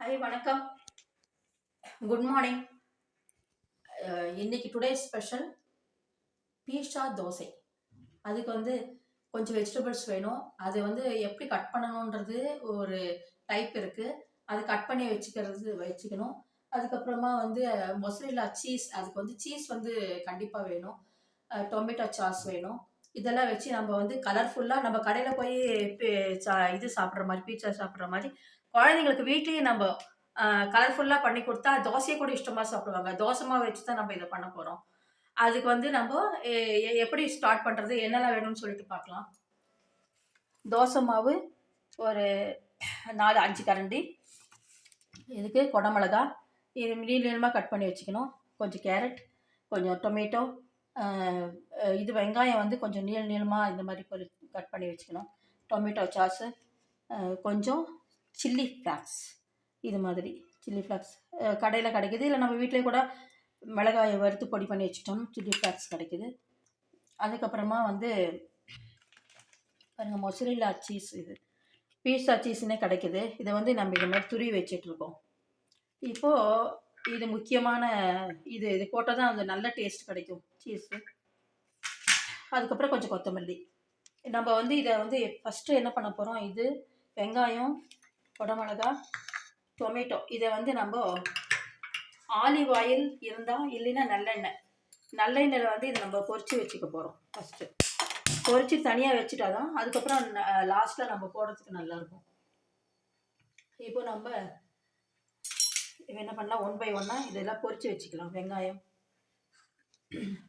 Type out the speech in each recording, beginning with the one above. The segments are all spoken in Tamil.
ஹாய் வணக்கம். குட் மார்னிங் இன்னைக்கு டுடே ஸ்பெஷல் பீஷா தோசை. அதுக்கு வந்து கொஞ்சம் வெஜிடபிள்ஸ் வேணும். அது வந்து எப்படி கட் பண்ணணுன்றது ஒரு டைப் இருக்குது அது கட் பண்ணி வச்சுக்கிறது வச்சுக்கணும். அதுக்கப்புறமா வந்து மொசரிலா சீஸ் அதுக்கு வந்து சீஸ் வந்து கண்டிப்பாக வேணும். டொமேட்டோ சாஸ் வேணும். இதெல்லாம் வச்சு நம்ம வந்து கலர்ஃபுல்லாக நம்ம கடையில் போய் சா- இது சாப்பிட்ற மாதிரி பீட்சா சாப்பிட்ற மாதிரி குழந்தைங்களுக்கு வீட்லேயே நம்ம கலர்ஃபுல்லாக பண்ணி கொடுத்தா தோசையை கூட இஷ்டமாக சாப்பிடுவாங்க. தோசை மாவு வச்சு தான் நம்ம இதை பண்ண போகிறோம் அதுக்கு வந்து நம்ம எ- எப்படி ஸ்டார்ட் பண்ணுறது என்னெல்லாம் வேணும்னு சொல்லிட்டு பார்க்கலாம். தோசை மாவு ஒரு நாலு அஞ்சு கரண்டி. இதுக்கு குடமிளகா. இது நீள நீளமாக கட் பண்ணி வச்சுக்கணும். கொஞ்சம் கேரட் கொஞ்சம் டொமேட்டோ இது வெங்காயம் வந்து கொஞ்சம் நீள நீளமாக இந்த மாதிரி பொரி கட் பண்ணி வச்சுக்கணும். டொமேட்டோ சாஸு கொஞ்சம் சில்லி ஃப்ளாக்ஸ். இது மாதிரி சில்லி ஃப்ளாக்ஸ். கடையில் கிடைக்குது. இல்லை நம்ம வீட்டிலே கூட மிளகாயை வறுத்து பொடி பண்ணி வச்சுட்டோம். சில்லி ஃப்ளாக்ஸ் கிடைக்குது. அதுக்கப்புறமா வந்து பாருங்கள் மொசரில்லா சீஸ் இது. பீஸா சீஸ்னே கிடைக்குது. இதை வந்து நம்ம இந்த மாதிரி துருவி வச்சிட்ருக்கோம் இப்போது இது முக்கியமான இது இது போட்டால் தான் அது நல்ல டேஸ்ட் கிடைக்கும் சீஸு. அதுக்கப்புறம் கொஞ்சம் கொத்தமல்லி. நம்ம வந்து இதை வந்து ஃபஸ்ட்டு என்ன பண்ண போகிறோம் இது வெங்காயம் குடமிளகா டொமேட்டோ இதை வந்து நம்ம ஆலிவ் ஆயில் இருந்தால் இல்லைன்னா நல்லெண்ணெய். நல்லெண்ணெயில் வந்து இதை நம்ம பொறிச்சு வச்சுக்க போகிறோம் ஃபஸ்ட்டு பொறிச்சு தனியாக வச்சுட்டா தான் அதுக்கப்புறம் லாஸ்ட்டில் நம்ம போடுறதுக்கு நல்லாயிருக்கும். இப்போ நம்ம என்ன பண்ணலாம்? ஒன் பை ஒன்னாக இதெல்லாம் பொறிச்சு வச்சுக்கலாம். வெங்காயம்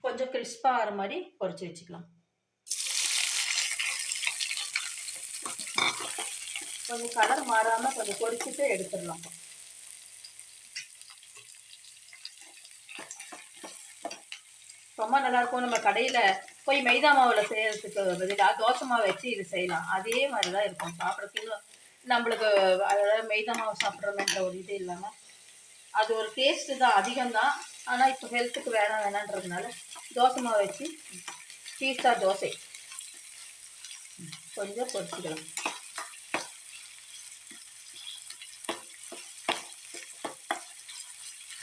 கொஞ்சம் கிறிஸ்பாக ஆகிற மாதிரி பொறிச்சு வச்சுக்கலாம். கொஞ்சம் கலர் மாறாமல் கொஞ்சம் பொரிச்சுட்டு எடுத்துடலாம். ரொம்ப நல்லாயிருக்கும் நம்ம கடையில் போய் மைதா மாவில் செய்யறதுக்கு பதிலாக தோசை மாவு வச்சு இது செய்யலாம். அதே மாதிரி தான் இருக்கும். சாப்பிட்றதுக்கு நம்மளுக்கு அதாவது மைதா மாவு சாப்பிட்றோமேன்ற ஒரு இது இல்லாமல் அது ஒரு டேஸ்ட்டு தான் அதிகம்தான். ஆனால் இப்போ ஹெல்த்துக்கு வேணாம் வேணான்றதுனால தோசை மாவு வச்சு பீஸா தோசை கொஞ்சம் பொரிச்சுக்கலாம்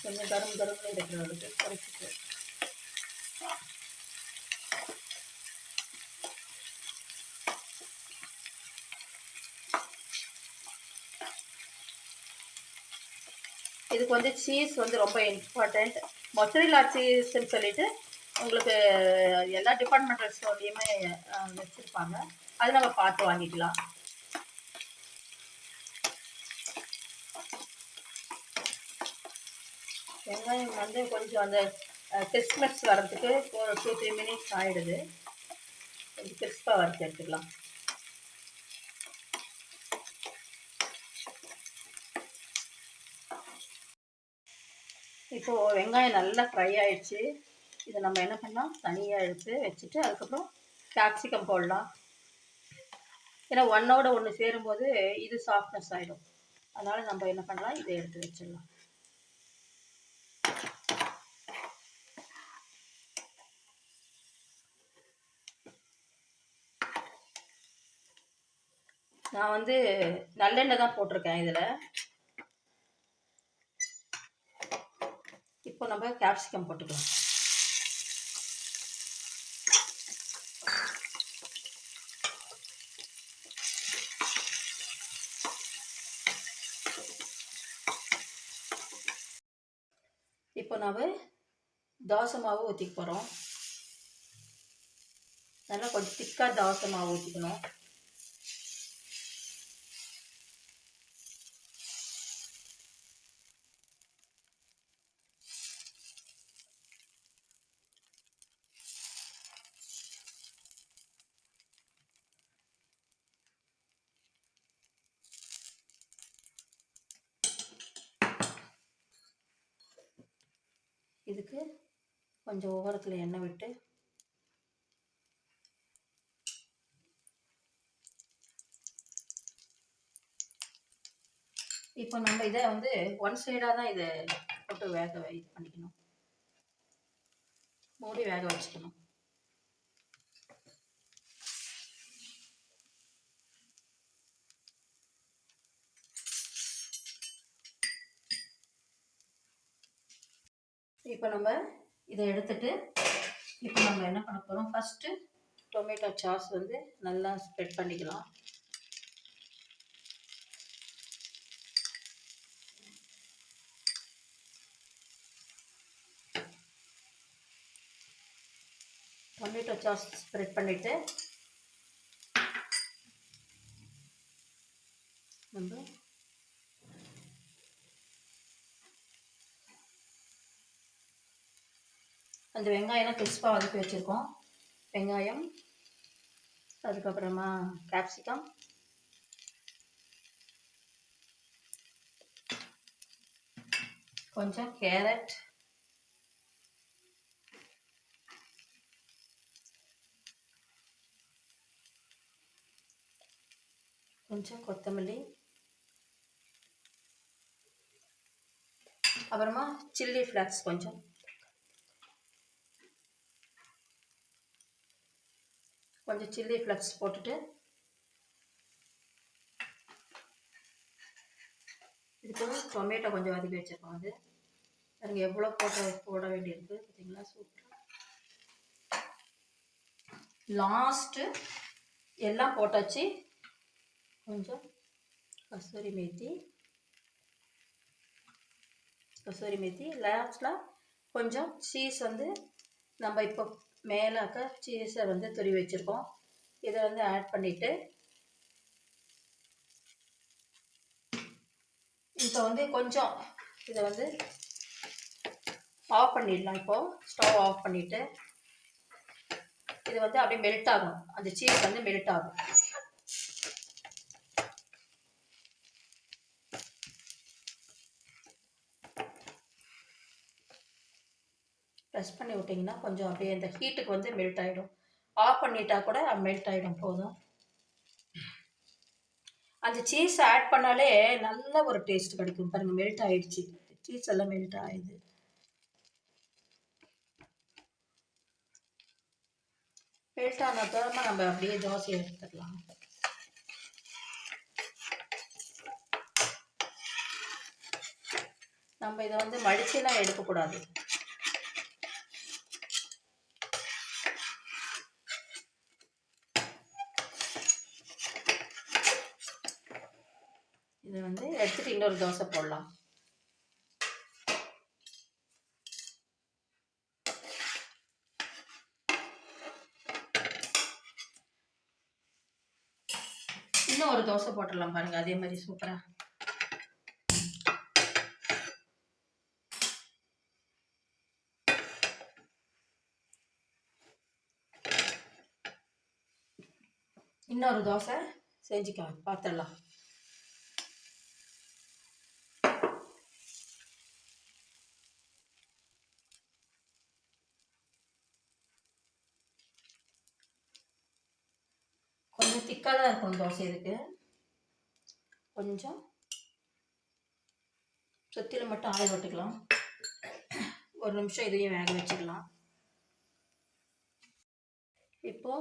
கொஞ்சம் கரும் கரும்னு இருக்கிறவங்களுக்கு குறைச்சிட்டு. இதுக்கு வந்து சீஸ் வந்து ரொம்ப இம்பார்ட்டண்ட் மொசரில்லா சீஸ்ன்னு சொல்லிட்டு உங்களுக்கு எல்லா டிபார்ட்மெண்டல் ஸ்டோர்லேயுமே வச்சுருப்பாங்க. அது நம்ம பார்த்து வாங்கிக்கலாம். வெங்காயம் வந்து கொஞ்சம் அந்த கிறிஸ்மஸ் வர்றதுக்கு ஒரு டூ த்ரீ மினிட்ஸ் ஆகிடுது கொஞ்சம் கிறிஸ்பாக வறுத்து எடுத்துக்கலாம். இப்போது வெங்காயம் நல்லா ஃப்ரை ஆயிடுச்சு. இதை நம்ம என்ன பண்ணலாம்? தனியாக எடுத்து வச்சுட்டு அதுக்கப்புறம் கேப்சிகம் போடலாம். ஏன்னா ஒன்னோட ஒன்று சேரும்போது இது சாஃப்ட்னஸ் ஆகிடும் அதனால் நம்ம என்ன பண்ணலாம்? இதை எடுத்து வச்சிடலாம். நான் வந்து நல்லெண்ணெய் தான் போட்டிருக்கேன் இதில். இப்போ நம்ம கேப்சிகம் போட்டுக்கலாம். இப்போ நம்ம தோசை மாவு ஊற்றிக்க போகிறோம் நல்லா கொஞ்சம் திக்காக தோசை மாவு ஊற்றிக்கணும் இதுக்கு கொஞ்சம் ஓரத்தில் எண்ணெய் விட்டு இப்போ நம்ம இதை வந்து ஒன் சைடாக தான் இதை போட்டு வேக இது பண்ணிக்கணும். மூடி வேக வச்சுக்கணும். இப்போ நம்ம இதை எடுத்துட்டு இப்போ நம்ம என்ன பண்ண போகிறோம் ஃபஸ்ட்டு டொமேட்டோ சாஸ் வந்து நல்லா ஸ்ப்ரெட் பண்ணிக்கலாம். டொமேட்டோ சாஸ் ஸ்ப்ரெட் பண்ணிவிட்டு நம்ம அந்த வெங்காயம்லாம் கிறிஸ்பாக வதக்கி வச்சுருக்கோம். வெங்காயம் அதுக்கப்புறமா கேப்சிகம் கொஞ்சம் கேரட் கொஞ்சம் கொத்தமல்லி. அப்புறமா சில்லி ஃப்ளாக்ஸ் கொஞ்சம். கொஞ்சம் சில்லி ஃப்ளக்ஸ் போட்டுட்டு இதுக்கு டொமேட்டோ கொஞ்சம் வதக்கி வச்சுருக்கோம் அது. பாருங்க எவ்வளோ போட்டு போட வேண்டியிருக்கு பார்த்தீங்களா சூப்பராக லாஸ்ட்டு எல்லாம் போட்டாச்சு. கொஞ்சம் கஸ்தூரி மேத்தி. கஸ்தூரி மேத்தி. லாஸ்ட்டில் கொஞ்சம் சீஸ் வந்து நம்ம இப்போ மேலாக்க சீஸை வந்து துரி வச்சுருக்கோம். இதை வந்து ஆட் பண்ணிவிட்டு இப்போ வந்து கொஞ்சம் இதை வந்து ஆஃப் பண்ணிடலாம். இப்போது ஸ்டவ் ஆஃப் பண்ணிவிட்டு இது வந்து அப்படியே மெல்ட் ஆகும் அந்த சீஸ் வந்து மெல்ட் ஆகும். ப்ரெஸ் பண்ணி விட்டிங்கன்னா கொஞ்சம் அப்படியே இந்த ஹீட்டுக்கு வந்து மெல்ட் ஆகிடும் ஆஃப் பண்ணிட்டா கூட மெல்ட் ஆகிடும் போதும். அந்த சீஸ் ஆட் பண்ணாலே நல்ல ஒரு டேஸ்ட் கிடைக்கும். பாருங்கள் மெல்ட் ஆயிடுச்சு. சீஸ் எல்லாம் மெல்ட் ஆகிடுது மெல்ட் ஆனதுமா நம்ம அப்படியே தோசை எடுத்துக்கலாம். நம்ம இதை வந்து மடிச்சுலாம் எடுக்கக்கூடாது. இதை வந்து எடுத்துகிட்டு இன்னொரு தோசை போடலாம். இன்னும் ஒரு தோசை போட்டுடலாம் பாருங்க அதே மாதிரி சூப்பராக இன்னொரு தோசை செஞ்சுக்கலாம் பார்த்துடலாம் கொஞ்சம் திக்காக தான் இருக்கும் தோசை இதுக்கு கொஞ்சம். சுற்றிலும் மட்டும் ஆயில் விட்டுக்கலாம் ஒரு நிமிஷம் இதையும் வேக வச்சுக்கலாம். இப்போ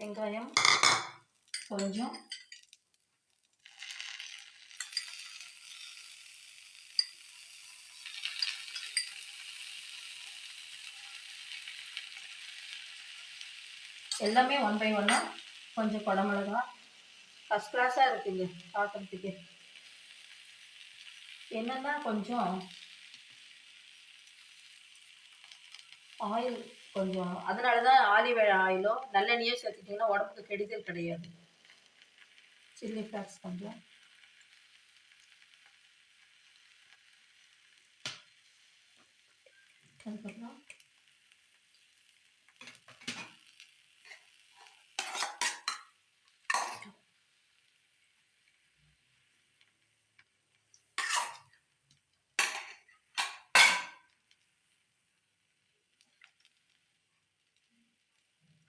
வெங்காயம் கொஞ்சம். எல்லாமே ஒன் பை ஒன்னாக கொஞ்சம் குடமிளகா. ஃபஸ்ட் கிளாஸாக இருக்குங்க பார்க்குறதுக்கு என்னென்னா கொஞ்சம் ஆயில் கொஞ்சம் அதனால தான் ஆலிவ் ஆயிலோ நல்லெண்ணெயோ சேர்த்துட்டிங்கன்னா உடம்புக்கு கெடுதல் கிடையாது. சில்லி ஃப்ளாக்ஸ் கொஞ்சம். அதுக்கப்புறம்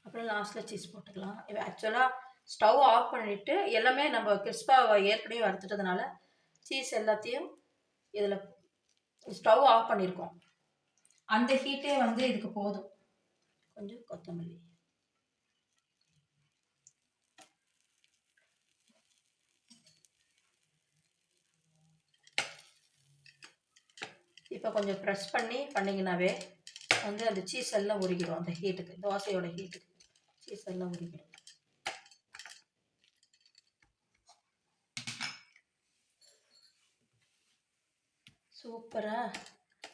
அப்புறம் லாஸ்ட்டில் சீஸ் போட்டுக்கலாம். இவன் ஆக்சுவலாக ஸ்டவ் ஆஃப் பண்ணிவிட்டு எல்லாமே நம்ம கிறிஸ்பாக ஏற்கனவே வறுத்துட்டதுனால சீஸ் எல்லாத்தையும் இதில் ஸ்டவ் ஆஃப் பண்ணியிருக்கோம் அந்த ஹீட்டே வந்து இதுக்கு போதும். கொஞ்சம் கொத்தமல்லி. இப்போ கொஞ்சம் ப்ரெஸ் பண்ணி பண்ணிங்கனாவே வந்து அந்த சீஸ் எல்லாம் உருகிடும் அந்த ஹீட்டுக்கு தோசையோட ஹீட்டுக்கு சீஸ் எல்லாம் உருகிடும் சூப்பராக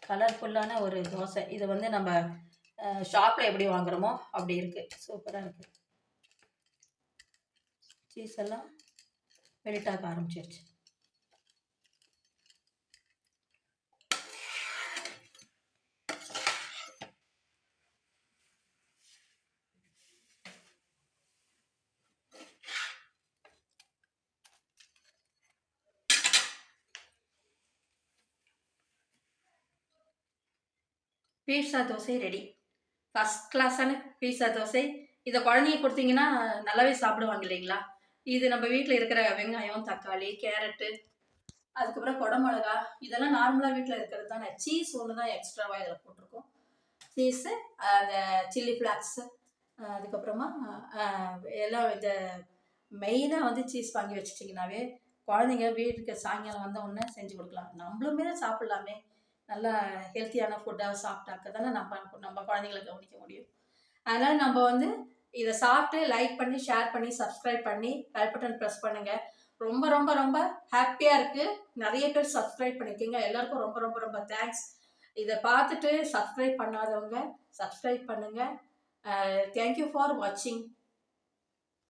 கலர்ஃபுல்லான ஒரு தோசை. இது வந்து நம்ம ஷாப்பில் எப்படி வாங்குறோமோ அப்படி இருக்குது சூப்பராக இருக்குது சீஸ் எல்லாம் மெல்ட் ஆக ஆரம்பிச்சிருச்சு. பீட்சா தோசை ரெடி ஃபஸ்ட் கிளாஸான பீட்சா தோசை. இதை குழந்தைங்க கொடுத்தீங்கன்னா நல்லாவே சாப்பிடுவாங்க இல்லைங்களா? இது நம்ம வீட்டில் இருக்கிற வெங்காயம் தக்காளி கேரட்டு அதுக்கப்புறம் குடமிளகா இதெல்லாம் நார்மலாக வீட்டில் இருக்கிறது தானே. சீஸ் ஒன்று தான் எக்ஸ்ட்ராவாக இதில் போட்டிருக்கோம். சீஸு அந்த சில்லி ஃப்ளாக்ஸு அதுக்கப்புறமா எல்லாம் இந்த மெயினாக வந்து சீஸ் வாங்கி வச்சிட்டிங்கனாவே குழந்தைங்க வீட்டுக்கு சாயங்காலம் வந்த உடனே செஞ்சு கொடுக்கலாம். நம்மளுமே சாப்பிட்லாமே. நல்லா ஹெல்த்தியான ஃபுட்டாக சாப்பிட்டாக்க தானே நம்ம நம்ம குழந்தைங்களை கவனிக்க முடியும். அதனால் நம்ம வந்து இதை சாப்பிட்டு லைக் பண்ணி ஷேர் பண்ணி சப்ஸ்கிரைப் பண்ணி பெல் பட்டன் ப்ரெஸ் பண்ணுங்கள் ரொம்ப ரொம்ப ரொம்ப ஹாப்பியாக இருக்குது நிறைய பேர் சப்ஸ்கிரைப் பண்ணியிருக்கீங்க எல்லாருக்கும் ரொம்ப ரொம்ப ரொம்ப தேங்க்ஸ் இதை பார்த்துட்டு சப்ஸ்கிரைப் பண்ணாதவங்க சப்ஸ்கிரைப் பண்ணுங்கள் தேங்க்யூ ஃபார் வாட்சிங்